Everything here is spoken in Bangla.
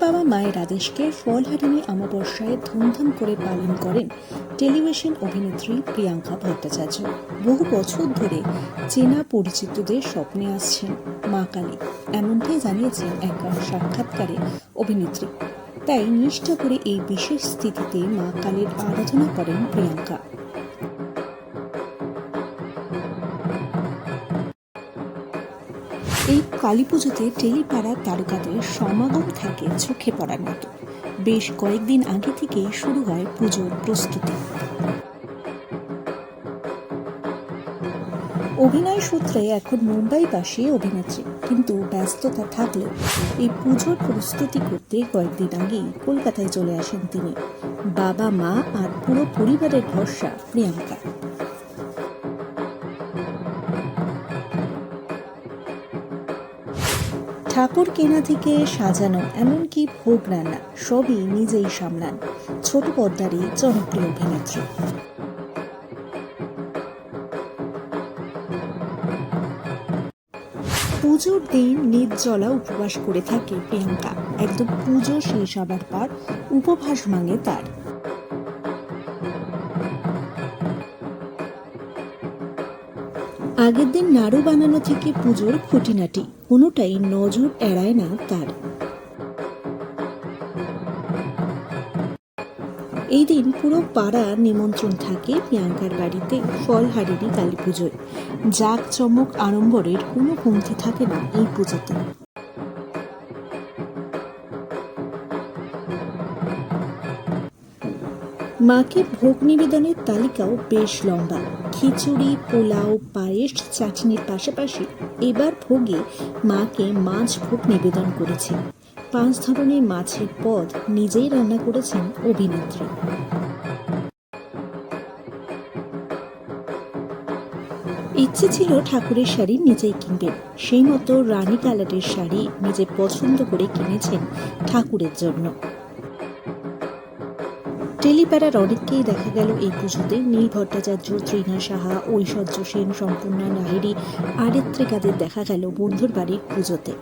পাওয়া মায়ের আদেশকে ফলহারিণী অমাবস্যায় ধুমধাম করে পালন করেন টেলিভিশন অভিনেত্রী প্রিয়াঙ্কা ভট্টাচার্য। বহু বছর ধরে চেনা পরিচিতদের স্বপ্নে আসছেন মা কালী, এমনটাই জানিয়েছেন এক সাক্ষাৎকারে অভিনেত্রী। তাই নিষ্ঠা করে এই বিশেষ স্থিতিতে মা কালীর আরাধনা করেন প্রিয়াঙ্কা। এই কালী পুজোতে টেলিপাড়ার তারকাদের সমাগম থাকে চোখে পড়ার মতো। বেশ কয়েকদিন আগে থেকেই শুরু হয় পুজোর প্রস্তুতি। অভিনয় সূত্রে এখন মুম্বাইবাসী অভিনেত্রী। কিন্তু ব্যস্ততা থাকলেও এই পুজোর প্রস্তুতি করতে কয়েকদিন আগেই কলকাতায় চলে আসেন তিনি। বাবা মা আর পুরো পরিবারের ভরসা প্রিয়াঙ্কা ঠাকুর কেনা থেকে সাজানো এমনকি ভোগ রান্না সবই নিজেই সামলান ছোট পর্দারই জনপ্রিয় অভিনেত্রী। পুজোর দিন নির্জলা উপবাস করে থাকে প্রিয়াঙ্কা। একদম পুজো শেষ হবার পর উপবাস ভাঙে তার। আগের দিন নাড়ু বানানো থেকে পুজোর খুঁটিনাটি। কোনোটাই নজর এড়ায় না তার। এই দিন পুরো পাড়া নিমন্ত্রণ থাকে প্রিয়াঙ্কার বাড়িতে ফলহারিণী কালী পুজোয়। জাক চমক আড়ম্বরের কোনো কমতি থাকে না এই পুজোতে মাকে ভোগ নিবেদনের তালিকাও বেশ লম্বা। খিচুড়ি, পোলাও, পায়েস, চাটনির পাশাপাশি এবার ভোগে মাকে মাছ ভোগ নিবেদন করেছে পাঁচ ধরনের মাছের পদ নিজেই রান্না করেছেন অভিনেত্রী। ইচ্ছে ছিল ঠাকুরের শাড়ি নিজেই কিনবেন। সেই মতো রানী কালারের শাড়ি নিজে পছন্দ করে কিনেছেন ঠাকুরের জন্য। টেলিপাড়ার অনেককেই দেখা গেল এই পুজোতে। নীল ভট্টাচার্য, ত্রিনা সাহা, ঐশ্বর্য সেন, সম্পূর্ণা লাহিড়ী আরেত্রিকাদের দেখা গেল বন্ধুর বাড়ির পুজোতে।